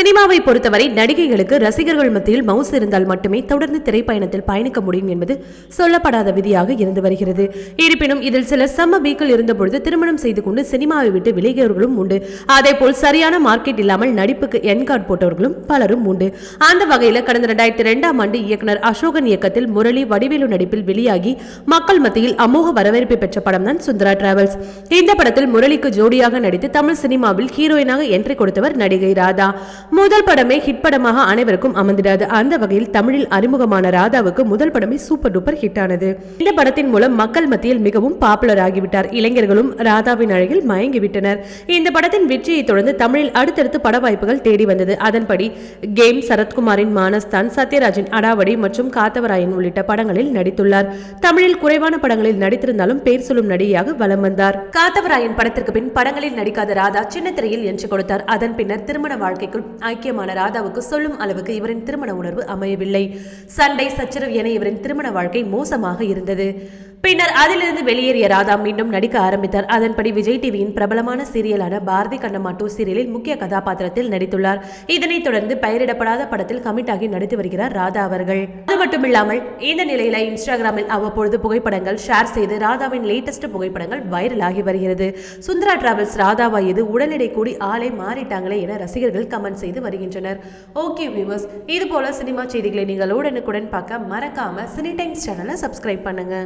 சினிமாவை பொறுத்தவரை நடிகைகளுக்கு ரசிகர்கள் மத்தியில் மவுஸ் இருந்தால் மட்டுமே தொடர்ந்து திரைப்பயணத்தில் பயணிக்க முடியும் என்பது சொல்லப்படாத விதியாக இருந்து வருகிறது. இருப்பினும் இதில் சில செம்ம வீக்கள் இருந்தபொழுது திருமணம் செய்து கொண்டு சினிமாவை விட்டு விலகியவர்களும் உண்டு. அதே போல் சரியான மார்க்கெட் இல்லாமல் நடிப்புக்கு என் கார்டு போட்டவர்களும் பலரும் உண்டு. அந்த வகையில் கடந்த ரெண்டாயிரத்தி ரெண்டாம் ஆண்டு இயக்குனர் அசோகன் இயக்கத்தில் முரளி வடிவேலு நடிப்பில் வெளியாகி மக்கள் மத்தியில் அமோக வரவேற்பை பெற்ற படம் தான் சுந்தரா டிராவல்ஸ். இந்த படத்தில் முரளிக்கு ஜோடியாக நடித்து தமிழ் சினிமாவில் ஹீரோயினாக என்ட்ரி கொடுத்தவர் நடிகை ராதா. முதல் படமே ஹிட் படமாக அனைவருக்கும் அமர்ந்திடாது. அந்த வகையில் தமிழில் அறிமுகமான ராதாவுக்கு முதல் படமே சூப்பர் டூப்பர் ஹிட் ஆனது. இந்த படத்தின் மூலம் மக்கள் மத்தியில் மிகவும் பாப்புலர் ஆகிவிட்டார். இளைஞர்களும் ராதாவின் அழகில் மயங்கிவிட்டனர். இந்த படத்தின் வெற்றியை தொடர்ந்து தமிழில் அடுத்தடுத்து பட வாய்ப்புகள் தேடி வந்தது. அதன்படி கேம் சரத்குமாரின் மானஸ்தான் சத்யராஜின் அடாவடி மற்றும் காத்தவராயன் உள்ளிட்ட படங்களில் நடித்துள்ளார். தமிழில் குறைவான படங்களில் நடித்திருந்தாலும் பேர் சொல்லும் நடிகையாக வலம் வந்தார். காத்தவராயன் படத்திற்கு பின் படங்களில் நடிக்காத ராதா சின்ன திரையில் என்று கொடுத்தார். அதன் பின்னர் திருமண வாழ்க்கைக்குள் ஐக்கியமான ராதாவுக்கு சொல்லும் அளவுக்கு இவரின் திருமண உணர்வு அமையவில்லை. சண்டை சச்சரவு என இவரின் திருமண வாழ்க்கை மோசமாக இருந்தது. பின்னர் அதிலிருந்து வெளியேறிய ராதா மீண்டும் நடிக்க ஆரம்பித்தார். அதன்படி விஜய் டிவியின் பிரபலமான சீரியலான பாரதி கண்ணம்மா டூ சீரியலில் முக்கிய கதாபாத்திரத்தில் நடித்துள்ளார். இதனைத் தொடர்ந்து பெயரிடப்படாத படத்தில் கமிட் ஆகி நடித்து வருகிறார் ராதா அவர்கள். அது மட்டுமில்லாமல் இந்த நிலையில இன்ஸ்டாகிராமில் அவ்வப்பொழுது புகைப்படங்கள் ஷேர் செய்து ராதாவின் லேட்டஸ்ட் புகைப்படங்கள் வைரல் ஆகி வருகிறது. சுந்தரா டிராவல்ஸ் ராதாவா இது உடல் எடை கூடி ஆளே மாறிட்டாங்களே என ரசிகர்கள் கமெண்ட் செய்து வருகின்றனர். ஓகே வியூவர்ஸ் இது போல சினிமா செய்திகளை நீங்கள் உடனுக்குடன் பார்க்க மறக்காம சினி டைம்ஸ் சேனலை சப்ஸ்கிரைப் பண்ணுங்க.